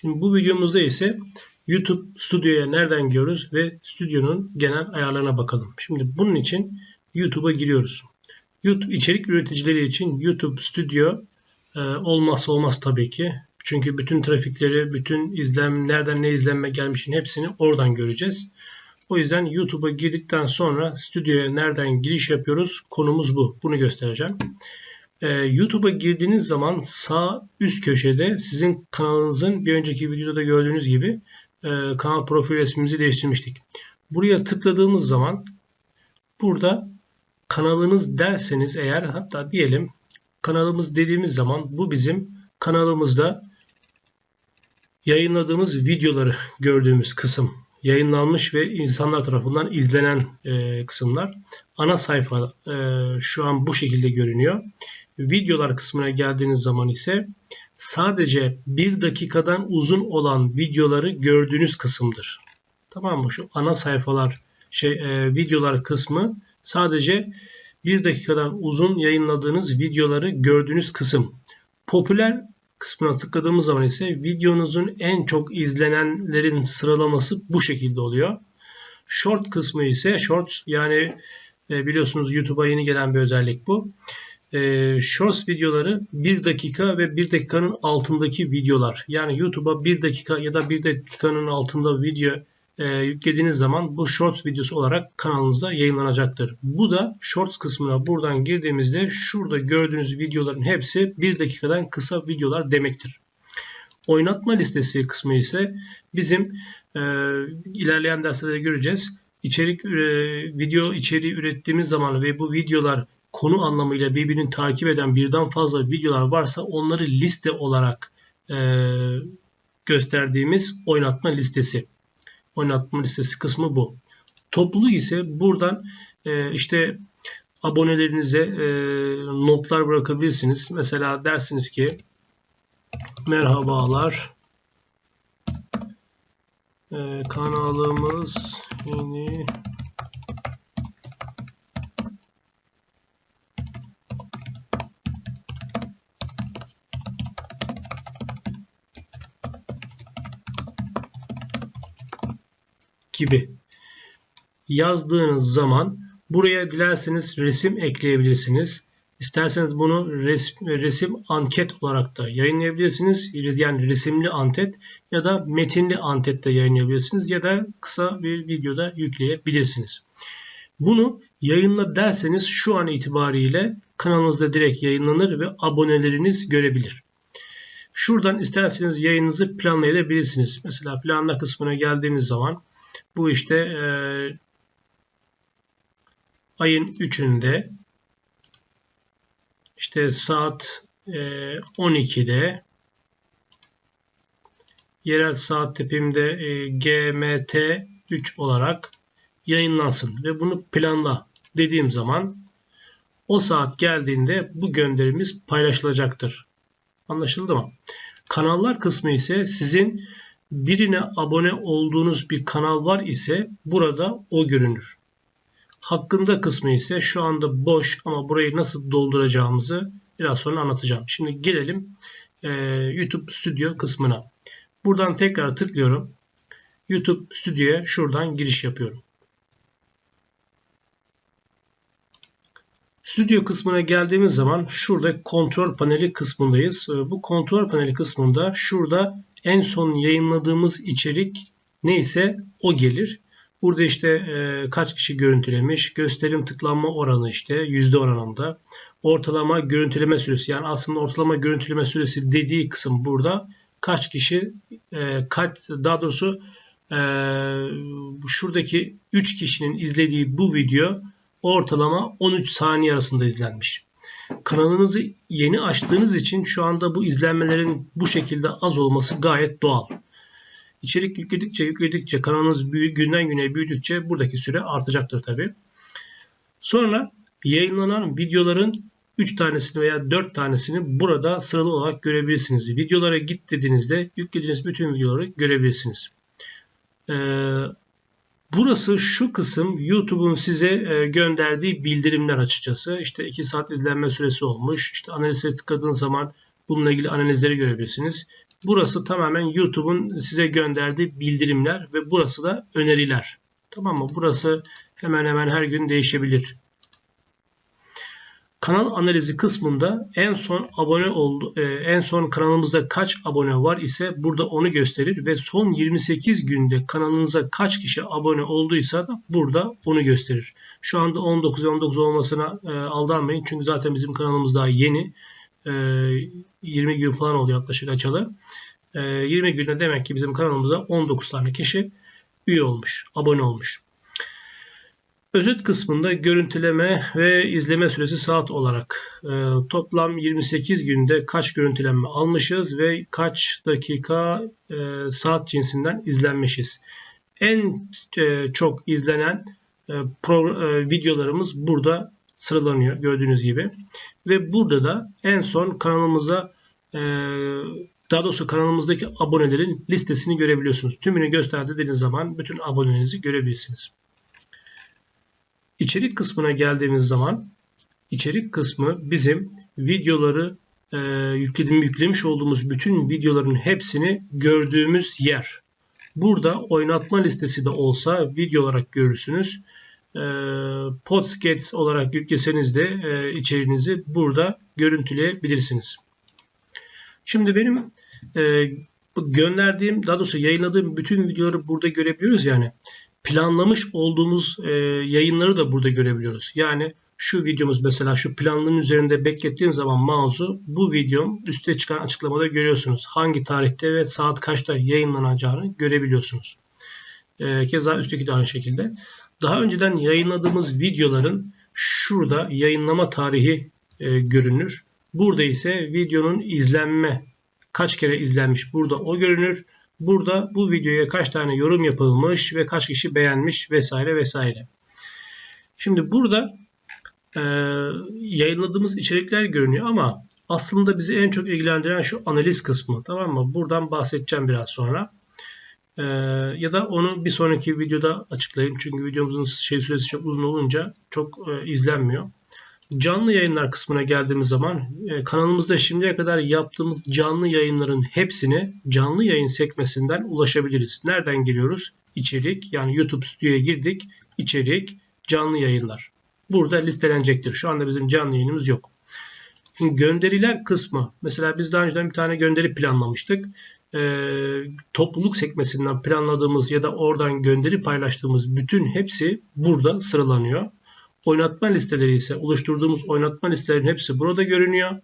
Şimdi bu videomuzda ise YouTube Studio'ya nereden giriyoruz ve stüdyonun genel ayarlarına bakalım. Şimdi bunun için YouTube'a giriyoruz. YouTube içerik üreticileri için YouTube Studio e, olmazsa olmaz tabii ki. Çünkü bütün trafikleri, bütün izlem, nereden ne izlenme gelmişin hepsini oradan göreceğiz. O yüzden YouTube'a girdikten sonra stüdyoya nereden giriş yapıyoruz? Konumuz bu. Bunu göstereceğim. Ee, YouTube'a girdiğiniz zaman sağ üst köşede sizin kanalınızın bir önceki videoda gördüğünüz gibi e, kanal profil resmimizi değiştirmiştik. Buraya tıkladığımız zaman burada kanalınız derseniz eğer hatta diyelim kanalımız dediğimiz zaman bu bizim kanalımızda yayınladığımız videoları gördüğümüz kısım yayınlanmış ve insanlar tarafından izlenen e, kısımlar. Ana sayfa e, şu an bu şekilde görünüyor. Videolar kısmına geldiğiniz zaman ise sadece bir dakikadan uzun olan videoları gördüğünüz kısımdır. Tamam mı? Şu ana sayfalar şey e, videolar kısmı sadece bir dakikadan uzun yayınladığınız videoları gördüğünüz kısım. Popüler kısmına tıkladığımız zaman ise videonuzun en çok izlenenlerin sıralaması bu şekilde oluyor. Short kısmı ise short yani e, biliyorsunuz YouTube'a yeni gelen bir özellik bu. E, shorts videoları 1 dakika ve 1 dakikanın altındaki videolar. Yani YouTube'a 1 dakika ya da 1 dakikanın altında video e, yüklediğiniz zaman bu Shorts videosu olarak kanalınızda yayınlanacaktır. Bu da Shorts kısmına buradan girdiğimizde şurada gördüğünüz videoların hepsi 1 dakikadan kısa videolar demektir. Oynatma listesi kısmı ise bizim e, ilerleyen derslerde göreceğiz. İçerik e, video içeriği ürettiğimiz zaman ve bu videolar konu anlamıyla birbirini takip eden birden fazla videolar varsa onları liste olarak e, gösterdiğimiz oynatma listesi oynatma listesi kısmı bu. Toplu ise buradan e, işte abonelerinize e, notlar bırakabilirsiniz. Mesela dersiniz ki merhabalar e, kanalımız yeni gibi yazdığınız zaman buraya dilerseniz resim ekleyebilirsiniz. İsterseniz bunu resim, resim anket olarak da yayınlayabilirsiniz. Yani resimli anket ya da metinli anket de yayınlayabilirsiniz ya da kısa bir videoda yükleyebilirsiniz. Bunu yayınla derseniz şu an itibariyle kanalınızda direkt yayınlanır ve aboneleriniz görebilir. Şuradan isterseniz yayınınızı planlayabilirsiniz. Mesela planla kısmına geldiğiniz zaman bu işte e, ayın 3'ünde işte saat e, 12'de yerel saat tipimde e, GMT 3 olarak yayınlansın ve bunu planla dediğim zaman o saat geldiğinde bu gönderimiz paylaşılacaktır. Anlaşıldı mı? Kanallar kısmı ise sizin birine abone olduğunuz bir kanal var ise burada o görünür. Hakkında kısmı ise şu anda boş ama burayı nasıl dolduracağımızı biraz sonra anlatacağım. Şimdi gelelim e, YouTube Studio kısmına. Buradan tekrar tıklıyorum. YouTube Studio'ya şuradan giriş yapıyorum. Stüdyo kısmına geldiğimiz zaman şurada kontrol paneli kısmındayız. E, bu kontrol paneli kısmında şurada en son yayınladığımız içerik neyse o gelir. Burada işte e, kaç kişi görüntülemiş, gösterim tıklanma oranı işte yüzde oranında. Ortalama görüntüleme süresi yani aslında ortalama görüntüleme süresi dediği kısım burada. Kaç kişi, e, kaç daha doğrusu e, şuradaki 3 kişinin izlediği bu video ortalama 13 saniye arasında izlenmiş. Kanalınızı yeni açtığınız için şu anda bu izlenmelerin bu şekilde az olması gayet doğal. İçerik yükledikçe yükledikçe kanalınız büyü, günden güne büyüdükçe buradaki süre artacaktır tabi. Sonra yayınlanan videoların 3 tanesini veya 4 tanesini burada sıralı olarak görebilirsiniz. Videolara git dediğinizde yüklediğiniz bütün videoları görebilirsiniz. Ee, Burası şu kısım YouTube'un size e, gönderdiği bildirimler açıkçası. İşte 2 saat izlenme süresi olmuş. İşte analize tıkladığınız zaman bununla ilgili analizleri görebilirsiniz. Burası tamamen YouTube'un size gönderdiği bildirimler ve burası da öneriler. Tamam mı? Burası hemen hemen her gün değişebilir. Kanal analizi kısmında en son abone oldu e, en son kanalımızda kaç abone var ise burada onu gösterir ve son 28 günde kanalınıza kaç kişi abone olduysa da burada onu gösterir. Şu anda 19 ve 19 olmasına e, aldanmayın çünkü zaten bizim kanalımız daha yeni. E, 20 gün falan oldu yaklaşık açalı. E, 20 günde demek ki bizim kanalımıza 19 tane kişi üye olmuş, abone olmuş. Özet kısmında görüntüleme ve izleme süresi saat olarak e, toplam 28 günde kaç görüntülenme almışız ve kaç dakika e, saat cinsinden izlenmişiz. En e, çok izlenen e, pro, e, videolarımız burada sıralanıyor gördüğünüz gibi. Ve burada da en son kanalımıza e, daha doğrusu kanalımızdaki abonelerin listesini görebiliyorsunuz. Tümünü gösterdiğiniz zaman bütün abonelerinizi görebilirsiniz. İçerik kısmına geldiğimiz zaman içerik kısmı bizim videoları e, yükledim, yüklemiş olduğumuz bütün videoların hepsini gördüğümüz yer. Burada oynatma listesi de olsa video olarak görürsünüz. E, podcast olarak yükleseniz de e, içeriğinizi burada görüntüleyebilirsiniz. Şimdi benim e, gönderdiğim, daha doğrusu yayınladığım bütün videoları burada görebiliyoruz yani planlamış olduğumuz e, yayınları da burada görebiliyoruz. Yani şu videomuz mesela şu planlının üzerinde beklettiğim zaman mouse'u bu videom üstte çıkan açıklamada görüyorsunuz. Hangi tarihte ve saat kaçta yayınlanacağını görebiliyorsunuz. E, keza üstteki de aynı şekilde. Daha önceden yayınladığımız videoların şurada yayınlama tarihi e, görünür. Burada ise videonun izlenme kaç kere izlenmiş burada o görünür. Burada bu videoya kaç tane yorum yapılmış ve kaç kişi beğenmiş vesaire vesaire. Şimdi burada e, yayınladığımız içerikler görünüyor ama aslında bizi en çok ilgilendiren şu analiz kısmı tamam mı? Buradan bahsedeceğim biraz sonra. E, ya da onu bir sonraki videoda açıklayayım. Çünkü videomuzun şey süresi çok uzun olunca çok e, izlenmiyor. Canlı yayınlar kısmına geldiğimiz zaman e, kanalımızda şimdiye kadar yaptığımız canlı yayınların hepsini canlı yayın sekmesinden ulaşabiliriz. Nereden giriyoruz? İçerik yani YouTube stüdyoya girdik. İçerik, canlı yayınlar. Burada listelenecektir. Şu anda bizim canlı yayınımız yok. Şimdi gönderiler kısmı. Mesela biz daha önceden bir tane gönderi planlamıştık. Ee, topluluk sekmesinden planladığımız ya da oradan gönderi paylaştığımız bütün hepsi burada sıralanıyor. Oynatma listeleri ise oluşturduğumuz oynatma listelerin hepsi burada görünüyor.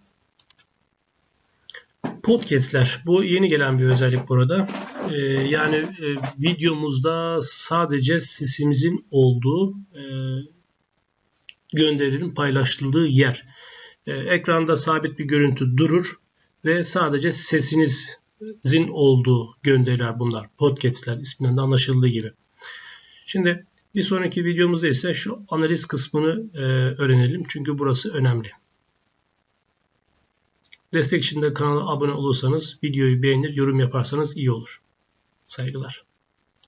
Podcast'ler. Bu yeni gelen bir özellik burada. Ee, yani e, videomuzda sadece sesimizin olduğu e, gönderilerin paylaşıldığı yer. E, ekranda sabit bir görüntü durur ve sadece sesinizin olduğu gönderiler bunlar. Podcast'ler isminden de anlaşıldığı gibi. Şimdi bir sonraki videomuzda ise şu analiz kısmını e, öğrenelim. Çünkü burası önemli. Destek için de kanala abone olursanız, videoyu beğenir, yorum yaparsanız iyi olur. Saygılar.